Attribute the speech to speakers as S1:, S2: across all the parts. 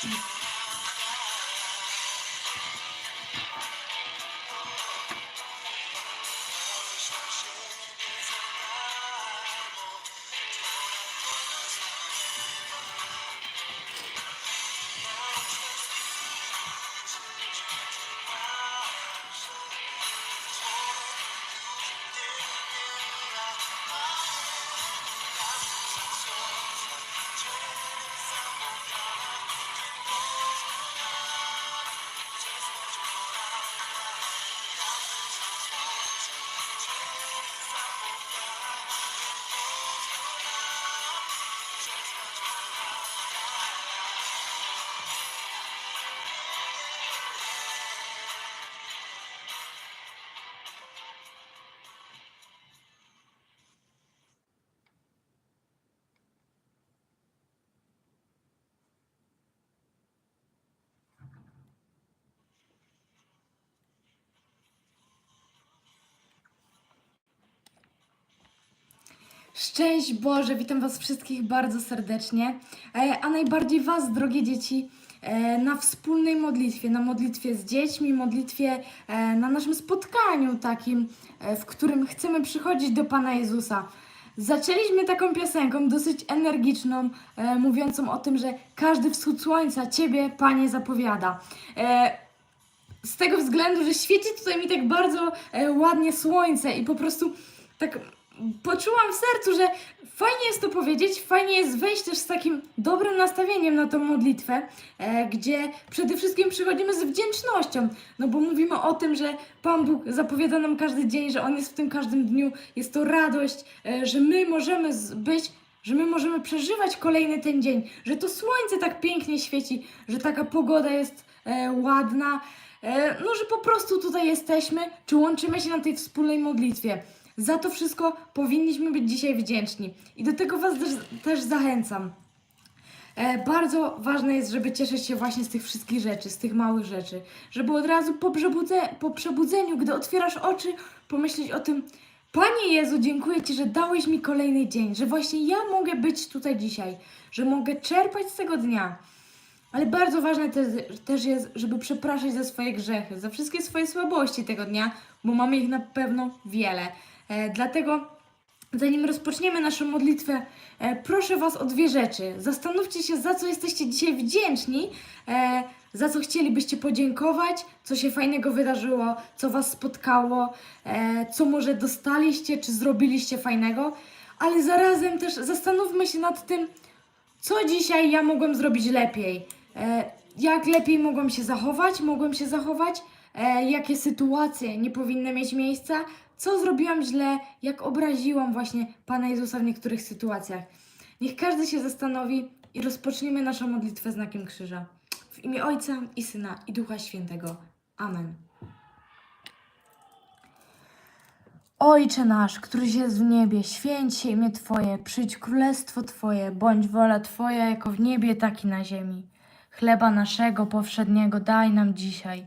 S1: She Szczęść Boże, witam Was wszystkich bardzo serdecznie, e, a najbardziej Was, drogie dzieci, e, na wspólnej modlitwie, na modlitwie z dziećmi, modlitwie e, na naszym spotkaniu takim, w którym chcemy przychodzić do Pana Jezusa. Zaczęliśmy taką piosenką dosyć energiczną, mówiącą o tym, że każdy wschód słońca Ciebie, Panie, zapowiada. Z tego względu, że świeci tutaj mi tak bardzo e, ładnie słońce i po prostu tak poczułam w sercu, że fajnie jest to powiedzieć, fajnie jest wejść też z takim dobrym nastawieniem na tą modlitwę, e, gdzie przede wszystkim przychodzimy z wdzięcznością, no bo mówimy o tym, że Pan Bóg zapowiada nam każdy dzień, że On jest w tym każdym dniu, jest to radość, e, że my możemy być że my możemy przeżywać kolejny ten dzień, że to słońce tak pięknie świeci, że taka pogoda jest e, ładna, e, no że po prostu tutaj jesteśmy, czy łączymy się na tej wspólnej modlitwie. Za to wszystko powinniśmy być dzisiaj wdzięczni i do tego Was też, też zachęcam. E, bardzo ważne jest, żeby cieszyć się właśnie z tych wszystkich rzeczy, z tych małych rzeczy. Żeby od razu po, przebudze, po przebudzeniu, gdy otwierasz oczy, pomyśleć o tym, Panie Jezu, dziękuję Ci, że dałeś mi kolejny dzień, że właśnie ja mogę być tutaj dzisiaj, że mogę czerpać z tego dnia. Ale bardzo ważne też, też jest, żeby przepraszać za swoje grzechy, za wszystkie swoje słabości tego dnia, bo mamy ich na pewno wiele. E, dlatego Zanim rozpoczniemy naszą modlitwę, e, proszę Was o dwie rzeczy. Zastanówcie się, za co jesteście dzisiaj wdzięczni, e, za co chcielibyście podziękować, co się fajnego wydarzyło, co Was spotkało, co może dostaliście, czy zrobiliście fajnego, ale zarazem też zastanówmy się nad tym, co dzisiaj ja mogłem zrobić lepiej? Jak lepiej mogłem się zachować? Mogłem się zachować? E, jakie sytuacje nie powinny mieć miejsca? Co zrobiłam źle? Jak obraziłam właśnie Pana Jezusa w niektórych sytuacjach? Niech każdy się zastanowi i rozpoczniemy naszą modlitwę znakiem krzyża. W imię Ojca i Syna i Ducha Świętego. Amen. Ojcze nasz, któryś jest w niebie, święć się imię Twoje, przyjdź królestwo Twoje, bądź wola Twoja jako w niebie, tak i na ziemi. Chleba naszego powszedniego daj nam dzisiaj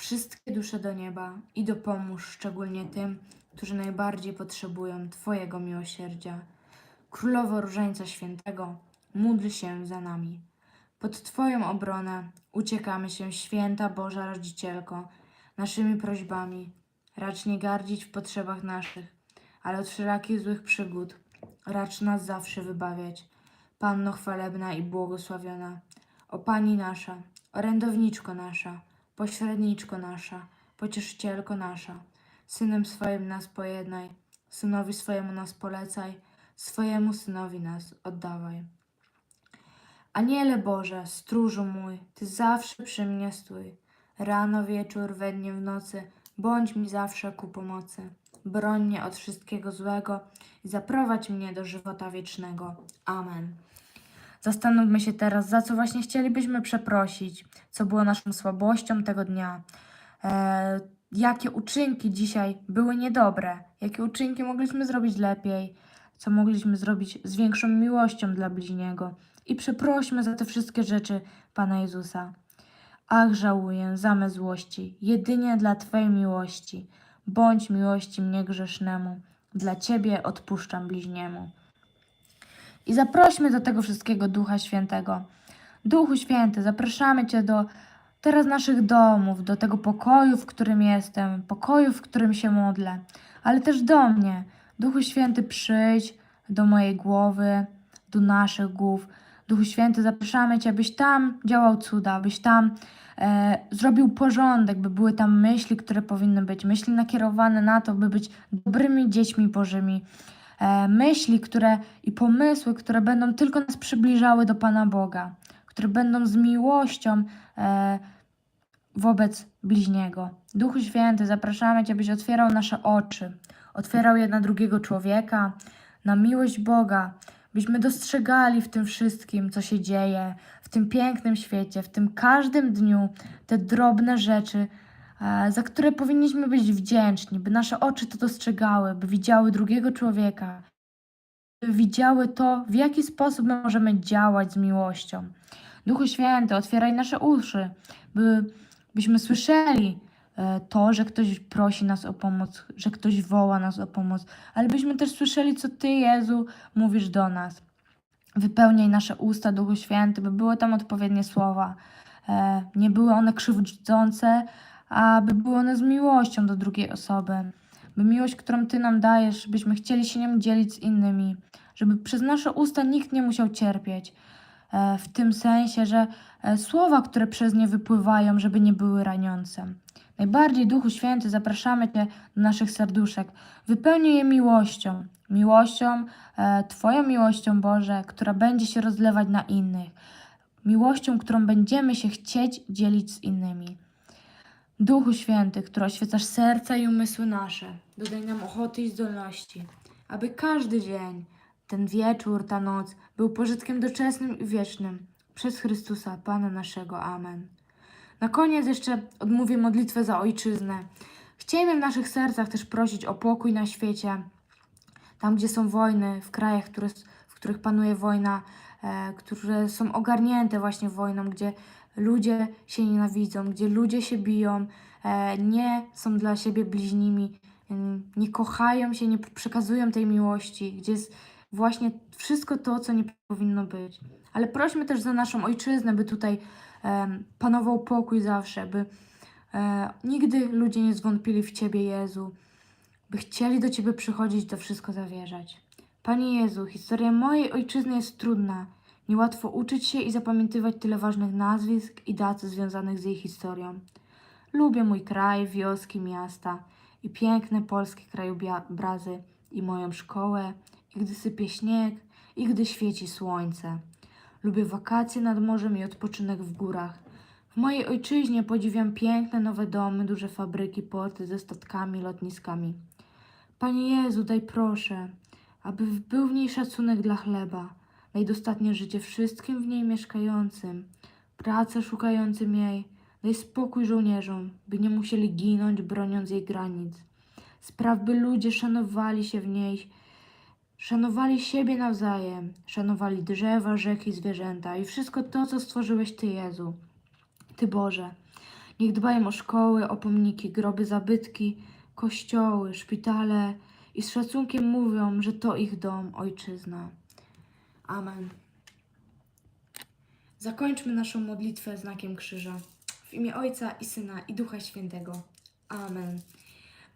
S1: wszystkie dusze do nieba i dopomóż szczególnie tym, którzy najbardziej potrzebują Twojego miłosierdzia. Królowo Różańca Świętego, módl się za nami. Pod Twoją obronę uciekamy się, święta Boża Rodzicielko, naszymi prośbami. Racz nie gardzić w potrzebach naszych, ale od wszelakich złych przygód racz nas zawsze wybawiać. Panno chwalebna i błogosławiona, o Pani nasza, orędowniczko nasza, pośredniczko nasza, pocieszycielko nasza, Synem swoim nas pojednaj, Synowi swojemu nas polecaj, swojemu Synowi nas oddawaj. Aniele Boże, stróżu mój, Ty zawsze przy mnie stój. Rano, wieczór, we dnie, w nocy, bądź mi zawsze ku pomocy. Broń mnie od wszystkiego złego i zaprowadź mnie do żywota wiecznego. Amen. Zastanówmy się teraz, za co właśnie chcielibyśmy przeprosić, co było naszą słabością tego dnia. E, jakie uczynki dzisiaj były niedobre, jakie uczynki mogliśmy zrobić lepiej, co mogliśmy zrobić z większą miłością dla bliźniego. I przeprośmy za te wszystkie rzeczy Pana Jezusa. Ach, żałuję za me złości, jedynie dla Twojej miłości. Bądź miłości mnie grzesznemu, dla Ciebie odpuszczam bliźniemu. I zaprośmy do tego wszystkiego Ducha Świętego. Duchu Święty, zapraszamy Cię do teraz naszych domów, do tego pokoju, w którym jestem, pokoju, w którym się modlę, ale też do mnie. Duchu Święty, przyjdź do mojej głowy, do naszych głów. Duchu Święty, zapraszamy Cię, byś tam działał cuda, byś tam e, zrobił porządek, by były tam myśli, które powinny być, myśli nakierowane na to, by być dobrymi dziećmi Bożymi. E, myśli, które i pomysły, które będą tylko nas przybliżały do Pana Boga, które będą z miłością e, wobec bliźniego. Duchu Święty, zapraszamy Cię, byś otwierał nasze oczy, otwierał je na drugiego człowieka, na miłość Boga, byśmy dostrzegali w tym wszystkim, co się dzieje, w tym pięknym świecie, w tym każdym dniu te drobne rzeczy, za które powinniśmy być wdzięczni, by nasze oczy to dostrzegały, by widziały drugiego człowieka, by widziały to, w jaki sposób my możemy działać z miłością. Duchu Święty, otwieraj nasze uszy, by, byśmy słyszeli e, to, że ktoś prosi nas o pomoc, że ktoś woła nas o pomoc, ale byśmy też słyszeli, co Ty, Jezu, mówisz do nas. Wypełniaj nasze usta, Duchu Święty, by były tam odpowiednie słowa. E, nie były one krzywdzące, a by były one z miłością do drugiej osoby. By miłość, którą Ty nam dajesz, byśmy chcieli się nią dzielić z innymi. Żeby przez nasze usta nikt nie musiał cierpieć. E, w tym sensie, że e, słowa, które przez nie wypływają, żeby nie były raniące. Najbardziej, Duchu Święty, zapraszamy Cię do naszych serduszek. Wypełnij je miłością. Miłością, e, Twoją miłością, Boże, która będzie się rozlewać na innych. Miłością, którą będziemy się chcieć dzielić z innymi. Duchu Święty, który oświecasz serca i umysły nasze, dodaj nam ochoty i zdolności, aby każdy dzień, ten wieczór, ta noc był pożytkiem doczesnym i wiecznym przez Chrystusa, Pana naszego. Amen. Na koniec jeszcze odmówię modlitwę za ojczyznę. Chcielibyśmy w naszych sercach też prosić o pokój na świecie, tam gdzie są wojny, w krajach, które, w których panuje wojna, e, które są ogarnięte właśnie wojną, gdzie ludzie się nienawidzą, gdzie ludzie się biją, e, nie są dla siebie bliźnimi, nie kochają się, nie przekazują tej miłości, gdzie jest właśnie wszystko to, co nie powinno być. Ale prośmy też za naszą ojczyznę, by tutaj panował pokój zawsze, by e, nigdy ludzie nie zwątpili w Ciebie, Jezu, by chcieli do Ciebie przychodzić, to wszystko zawierzać. Panie Jezu, historia mojej ojczyzny jest trudna. Niełatwo uczyć się i zapamiętywać tyle ważnych nazwisk i dat związanych z jej historią. Lubię mój kraj, wioski, miasta i piękne polskie krajobrazy i moją szkołę, i gdy sypie śnieg, i gdy świeci słońce. Lubię wakacje nad morzem i odpoczynek w górach. W mojej ojczyźnie podziwiam piękne nowe domy, duże fabryki, porty ze statkami, lotniskami. Panie Jezu, daj proszę, aby był w niej szacunek dla chleba. Daj dostatnie życie wszystkim w niej mieszkającym, pracę szukającym jej. Daj spokój żołnierzom, by nie musieli ginąć, broniąc jej granic. Spraw, by ludzie szanowali się w niej, szanowali siebie nawzajem, szanowali drzewa, rzeki, zwierzęta i wszystko to, co stworzyłeś Ty, Jezu. Ty, Boże. Niech dbają o szkoły, o pomniki, groby, zabytki, kościoły, szpitale i z szacunkiem mówią, że to ich dom, ojczyzna. Amen. Zakończmy naszą modlitwę znakiem krzyża. W imię Ojca i Syna i Ducha Świętego. Amen.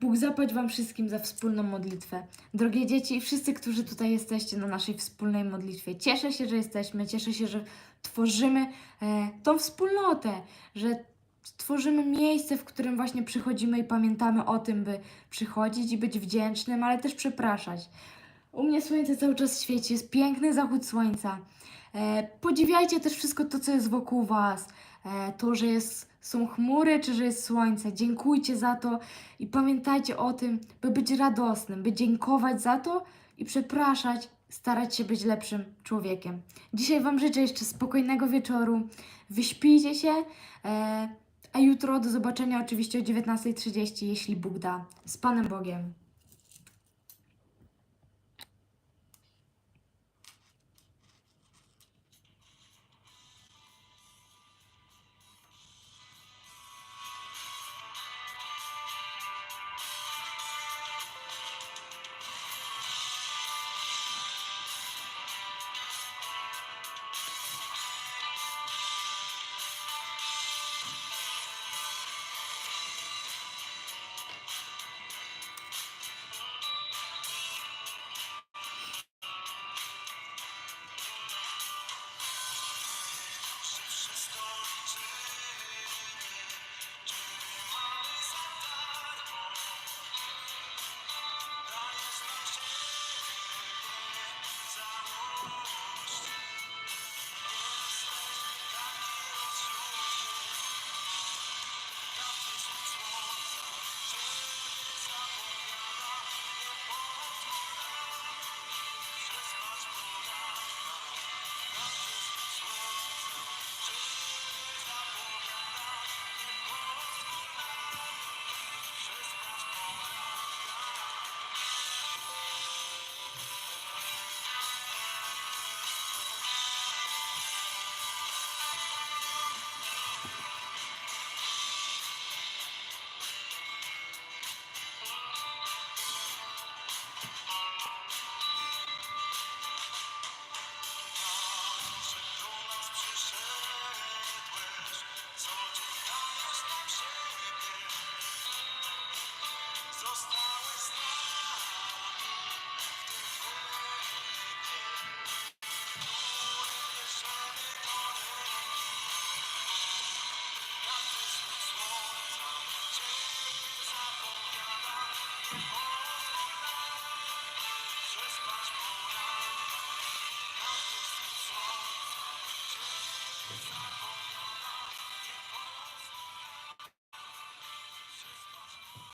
S1: Bóg zapłać Wam wszystkim za wspólną modlitwę. Drogie dzieci i wszyscy, którzy tutaj jesteście na naszej wspólnej modlitwie. Cieszę się, że jesteśmy, cieszę się, że tworzymy e, tą wspólnotę, że tworzymy miejsce, w którym właśnie przychodzimy i pamiętamy o tym, by przychodzić i być wdzięcznym, ale też przepraszać. U mnie słońce cały czas świeci, jest piękny zachód słońca. E, podziwiajcie też wszystko to, co jest wokół Was. E, to, że jest, są chmury, czy że jest słońce. Dziękujcie za to i pamiętajcie o tym, by być radosnym, by dziękować za to i przepraszać, starać się być lepszym człowiekiem. Dzisiaj Wam życzę jeszcze spokojnego wieczoru. Wyśpijcie się, e, a jutro do zobaczenia oczywiście o 19.30, jeśli Bóg da. Z Panem Bogiem.